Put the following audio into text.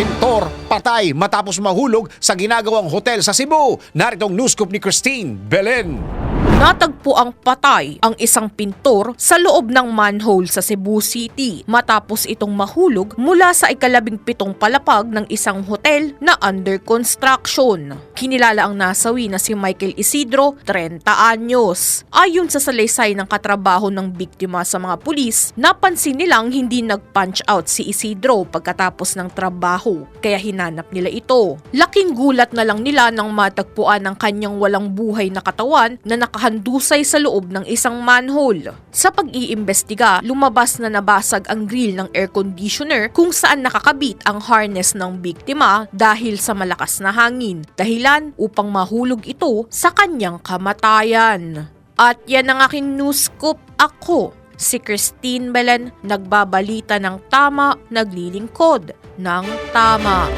Pintor, patay matapos mahulog sa ginagawang hotel sa Cebu. Naritong news scoop ni Christine Belen. Natagpo ang patay ang isang pintor sa loob ng manhole sa Cebu City matapos itong mahulog mula sa ikalabing pitong palapag ng isang hotel na under construction. Kinilala ang nasawi na si Michael Isidro, 30 anyos. Ayon sa salaysay ng katrabaho ng biktima sa mga pulis, napansin nilang hindi nag-punch out si Isidro pagkatapos ng trabaho, kaya hinanap nila ito. Laking gulat na lang nila nang matagpuan ang kanyang walang buhay na katawan na nakahandusay sa loob ng isang manhole. Sa pag-iimbestiga, lumabas na nabasag ang grill ng air conditioner kung saan nakakabit ang harness ng biktima dahil sa malakas na hangin. Dahilan upang mahulog ito sa kanyang kamatayan. At yan ang aking news scoop ako. Si Christine Belen, nagbabalita ng tama, naglilingkod ng tama.